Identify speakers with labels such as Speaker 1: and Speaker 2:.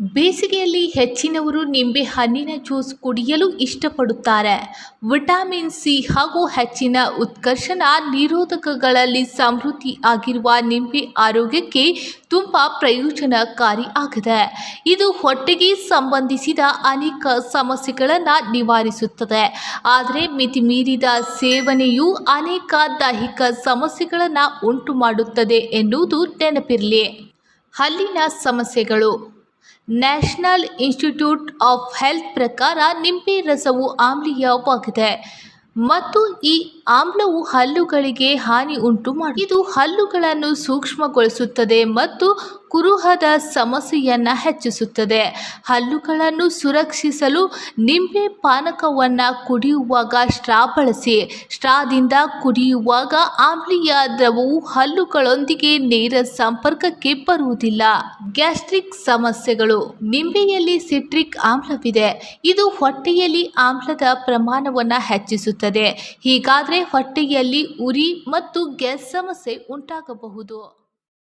Speaker 1: ಬೇಸಿಗೆಯಲ್ಲಿ ಹೆಚ್ಚಿನವರು ನಿಂಬೆ ಹಣ್ಣಿನ ಜ್ಯೂಸ್ ಕುಡಿಯಲು ಇಷ್ಟಪಡುತ್ತಾರೆ. ವಿಟಮಿನ್ ಸಿ ಹಾಗೂ ಹೆಚ್ಚಿನ ಉತ್ಕರ್ಷಣ ನಿರೋಧಕಗಳಲ್ಲಿ ಸಮೃದ್ಧಿ ಆಗಿರುವ ನಿಂಬೆ ಆರೋಗ್ಯಕ್ಕೆ ತುಂಬ ಪ್ರಯೋಜನಕಾರಿ ಆಗಿದೆ. ಇದು ಹೊಟ್ಟೆಗೆ ಸಂಬಂಧಿಸಿದ ಅನೇಕ ಸಮಸ್ಯೆಗಳನ್ನು ನಿವಾರಿಸುತ್ತದೆ. ಆದರೆ ಮಿತಿಮೀರಿದ ಸೇವನೆಯು ಅನೇಕ ದೈಹಿಕ ಸಮಸ್ಯೆಗಳನ್ನು ಉಂಟು ಮಾಡುತ್ತದೆ ಎನ್ನುವುದು ನೆನಪಿರಲಿ. ಹಲ್ಲಿನ ಸಮಸ್ಯೆಗಳು. ನ್ಯಾಷನಲ್ ಇನ್ಸ್ಟಿಟ್ಯೂಟ್ ಆಫ್ ಹೆಲ್ತ್ ಪ್ರಕಾರ ನಿಂಬೆ ರಸವು ಆಮ್ಲೀಯವಾಗಿದೆ. ಮತ್ತು ಈ ಆಮ್ಲವು ಹಲ್ಲುಗಳಿಗೆ ಹಾನಿ ಉಂಟು ಮಾಡಿ ಇದು ಹಲ್ಲುಗಳನ್ನು ಸೂಕ್ಷ್ಮಗೊಳಿಸುತ್ತದೆ ಮತ್ತು ಕುರುಹದ ಸಮಸ್ಯೆಯನ್ನು ಹೆಚ್ಚಿಸುತ್ತದೆ. ಹಲ್ಲುಗಳನ್ನು ಸುರಕ್ಷಿಸಲು ನಿಂಬೆ ಪಾನಕವನ್ನು ಕುಡಿಯುವಾಗ ಸ್ಟ್ರಾ ಬಳಸಿ. ಸ್ಟ್ರಾದಿಂದ ಕುಡಿಯುವಾಗ ಆಮ್ಲೀಯ ದ್ರವವು ಹಲ್ಲುಗಳೊಂದಿಗೆ ನೇರ ಸಂಪರ್ಕಕ್ಕೆ ಬರುವುದಿಲ್ಲ. ಗ್ಯಾಸ್ಟ್ರಿಕ್ ಸಮಸ್ಯೆಗಳು. ನಿಂಬೆಯಲ್ಲಿ ಸಿಟ್ರಿಕ್ ಆಮ್ಲವಿದೆ. ಇದು ಹೊಟ್ಟೆಯಲ್ಲಿ ಆಮ್ಲದ ಪ್ರಮಾಣವನ್ನು ಹೆಚ್ಚಿಸುತ್ತದೆ. ಹೀಗಾದರೆ ಹೊಟ್ಟೆಯಲ್ಲಿ ಉರಿ ಮತ್ತು ಗ್ಯಾಸ್ ಸಮಸ್ಯೆ ಉಂಟಾಗಬಹುದು.